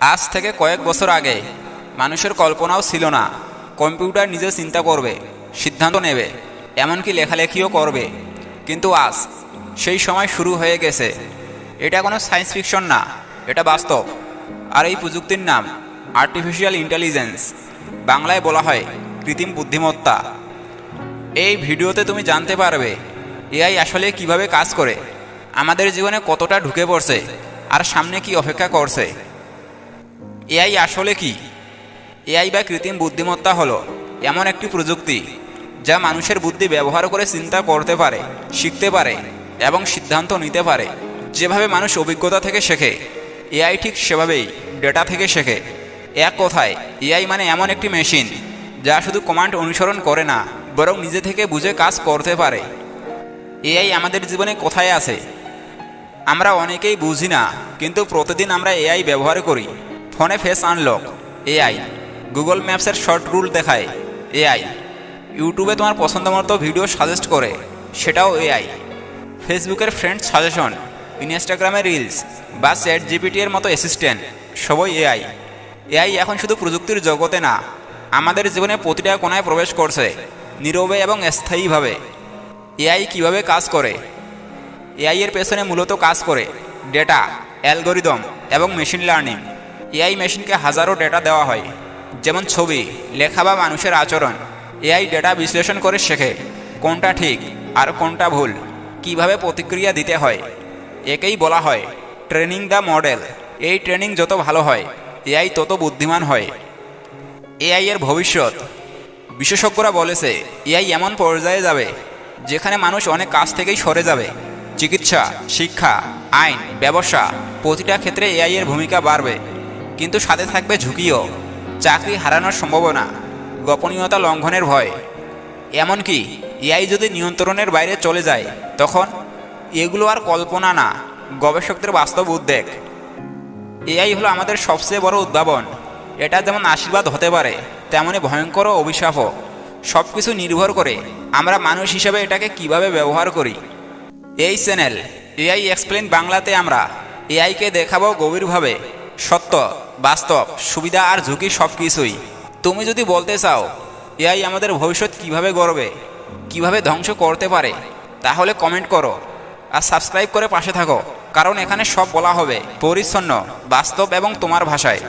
আজ থেকে কয়েক বছর আগে মানুষের কল্পনাও ছিল না, কম্পিউটার নিজে চিন্তা করবে, সিদ্ধান্ত নেবে, এমনকি লেখালেখিও করবে। কিন্তু আজ সেই সময় শুরু হয়ে গেছে। এটা কোনো সায়েন্স ফিকশন না, এটা বাস্তব। আর এই প্রযুক্তির নাম আর্টিফিশিয়াল ইন্টেলিজেন্স বাংলায় বলা হয় কৃত্রিম বুদ্ধিমত্তা। এই ভিডিওতে তুমি জানতে পারবে, এআই আসলে কীভাবে কাজ করে, আমাদের জীবনে কতটা ঢুকে পড়ছে, আর সামনে কি অপেক্ষা করছে। এআই আসলে কি? এআই বা কৃত্রিম বুদ্ধিমত্তা হলো এমন একটি প্রযুক্তি যা মানুষের বুদ্ধি ব্যবহার করে চিন্তা করতে পারে, শিখতে পারে এবং সিদ্ধান্ত নিতে পারে। যেভাবে মানুষ অভিজ্ঞতা থেকে শেখে, এআই ঠিক সেভাবেই ডেটা থেকে শেখে। এক কথায়, এআই মানে এমন একটি মেশিন যা শুধু কমান্ড অনুসরণ করে না, বরং নিজে থেকে বুঝে কাজ করতে পারে। এআই আমাদের জীবনে কোথায় আছে? আমরা অনেকেই বুঝি না, কিন্তু প্রতিদিন আমরা এআই ব্যবহার করি। ফোনে ফেস আনলক এআই। গুগল ম্যাপসের শর্ট রুল দেখায়, এআই। ইউটিউবে তোমার পছন্দ মতো ভিডিও সাজেস্ট করে, সেটাও এআই। ফেসবুকের ফ্রেন্ড সাজেশন, ইনস্টাগ্রামে রিলস বা চ্যাট এর মতো অ্যাসিস্ট্যান্ট, সবই এআই। এআই এখন শুধু প্রযুক্তির জগতে না, আমাদের জীবনে প্রতিটা কোনায় প্রবেশ করছে, নীরবে এবং স্থায়ীভাবে। এআই কীভাবে কাজ করে? এআই এর পেছনে মূলত কাজ করে, ডেটা, অ্যালগোরিদম এবং মেশিন লার্নিং। এআই মেশিনকে হাজারো ডেটা দেওয়া হয়। যেমন ছবি, লেখা বা মানুষের আচরণ। এআই ডেটা বিশ্লেষণ করে শেখে, কোনটা ঠিক আর কোনটা ভুল, কীভাবে প্রতিক্রিয়া দিতে হয়। একেই বলা হয় ট্রেনিং দ্য মডেল। এই ট্রেনিং যত ভালো হয়, এআই তত বুদ্ধিমান হয়। এআই এর ভবিষ্যৎ। বিশেষজ্ঞরা বলেছে, এআই এমন পর্যায়ে যাবে, যেখানে মানুষ অনেক কাজ থেকেই সরে যাবে। চিকিৎসা, শিক্ষা, আইন, ব্যবসা, প্রতিটা ক্ষেত্রে এআই এর ভূমিকা বাড়বে। কিন্তু সাথে থাকবে ঝুঁকিও। চাকরি হারানোর সম্ভাবনা, গোপনীয়তা লঙ্ঘনের ভয়। এমনকি এআই যদি নিয়ন্ত্রণের বাইরে চলে যায়, তখন এগুলো আর কল্পনা না, গবেষকদের বাস্তব উদ্বেগ। এআই হলো আমাদের সবচেয়ে বড় উদ্ভাবন। এটা যেমন আশীর্বাদ হতে পারে তেমনই ভয়ঙ্কর অভিশাপও। সব কিছু নির্ভর করে আমরা মানুষ হিসেবে এটাকে কীভাবে ব্যবহার করি। এই চ্যানেল এআই এক্সপ্লেন বাংলাতে আমরা এআইকে দেখাবো গভীরভাবে। সত্য, বাস্তব, সুবিধা আর ঝুঁকি সব কিছুই তুমি যদি বলতে চাও, এআই আমাদের ভবিষ্যৎ কীভাবে গড়বে, কীভাবে ধ্বংস করতে পারে, তাহলে কমেন্ট করো আর সাবস্ক্রাইব করে পাশে থাকো, কারণ এখানে সব বলা হবে পরিচ্ছন্ন, বাস্তব এবং তোমার ভাষায়।